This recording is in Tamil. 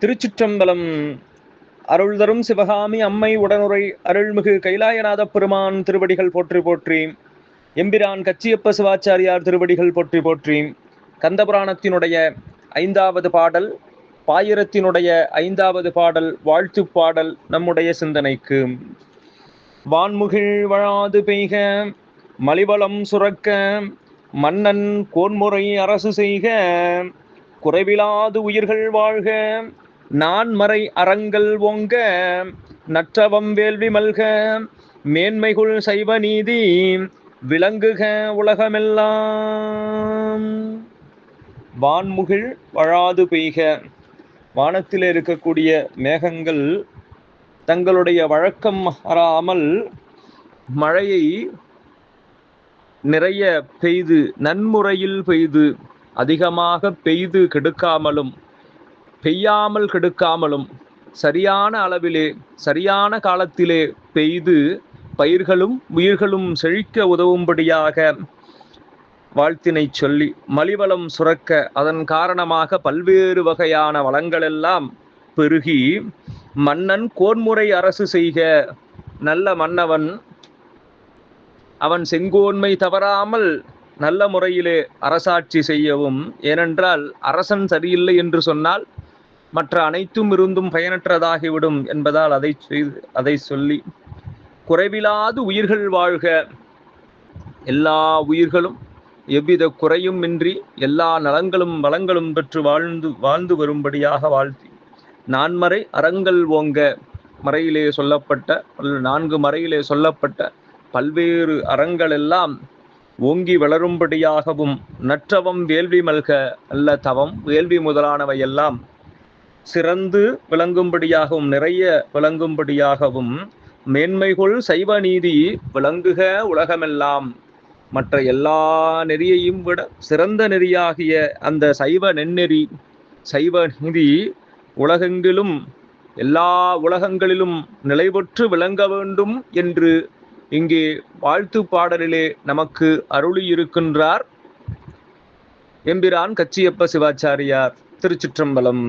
திருச்சிற்றம்பலம். அருள் தரும் சிவகாமி அம்மை உடனுரை அருள்மிகு கைலாயநாத பெருமான் திருவடிகள் போற்றி போற்றி. எம்பிரான் கச்சியப்ப சிவாச்சாரியார் திருவடிகள் போற்றி போற்றி. கந்தபுராணத்தினுடைய ஐந்தாவது பாடல் பாயிரத்தினுடைய ஐந்தாவது பாடல் வாழ்த்து பாடல் நம்முடைய சிந்தனைக்கு. வான்முகில் வழாது பெய்க மலிவளம் சுரக்க மன்னன் கோன்முறை அரசு செய்க குறைவிலாது உயிர்கள் வாழ்க நான் மறை அறங்கள் ஓங்க நற்றவம் வேள்வி மல்க மேன்மைகுள் சைவ நீதி விளங்குக உலகமெல்லாம். வான்முகில் வழாது பெய்க வானத்தில் இருக்கக்கூடிய மேகங்கள் தங்களுடைய வழக்கம் மாறாமல் மழையை நிறைய பெய்து நன்முறையில் பெய்து அதிகமாக பெய்து கெடுக்காமலும் பெய்யாமல் கெடுக்காமலும் சரியான அளவிலே சரியான காலத்திலே பெய்து பயிர்களும் உயிர்களும் செழிக்க உதவும்படியாக வாழ்த்தினை சொல்லி மலிவளம் சுரக்க அதன் காரணமாக பல்வேறு வகையான வளங்களெல்லாம் பெருகி மன்னன் கோன்முறை அரசு செய்க நல்ல மன்னவன் அவன் செங்கோன்மை தவறாமல் நல்ல முறையிலே அரசாட்சி செய்யவும் ஏனென்றால் அரசன் சரியில்லை என்று சொன்னால் மற்ற அனைத்தும் இருந்தும் பயனற்றதாகிவிடும் என்பதால் அதை செய்து அதை சொல்லி குறைவிலாது உயிர்கள் வாழ்க. எல்லா உயிர்களும் எவ்வித குறையும் இன்றி எல்லா நலங்களும் வளங்களும் பெற்று வாழ்ந்து வாழ்ந்து வரும்படியாக வாழ்த்தி. நான்மறை அறங்கள் ஓங்க மறையிலே சொல்லப்பட்ட நான்கு மறையிலே சொல்லப்பட்ட பல்வேறு அறங்கள் எல்லாம் ஓங்கி வளரும்படியாகவும் நற்றவம் வேள்வி மல்க அல்ல தவம் வேள்வி முதலானவை எல்லாம் சிறந்து விளங்கும்படியாகவும் நிறைய விளங்கும்படியாகவும் மேன்மைகொள் சைவ நீதி விளங்குக உலகமெல்லாம். மற்ற எல்லா நெறியையும் விட சிறந்த நெறியாகிய அந்த சைவ நெண்ணெறி சைவ நீதி உலகெங்கிலும் எல்லா உலகங்களிலும் நிலைபெற்று விளங்க வேண்டும் என்று இங்கே வாழ்த்து பாடலிலே நமக்கு அருளி இருக்கின்றார் எம்பிரான் கச்சியப்ப சிவாச்சாரியார். திருச்சிற்றம்பலம்.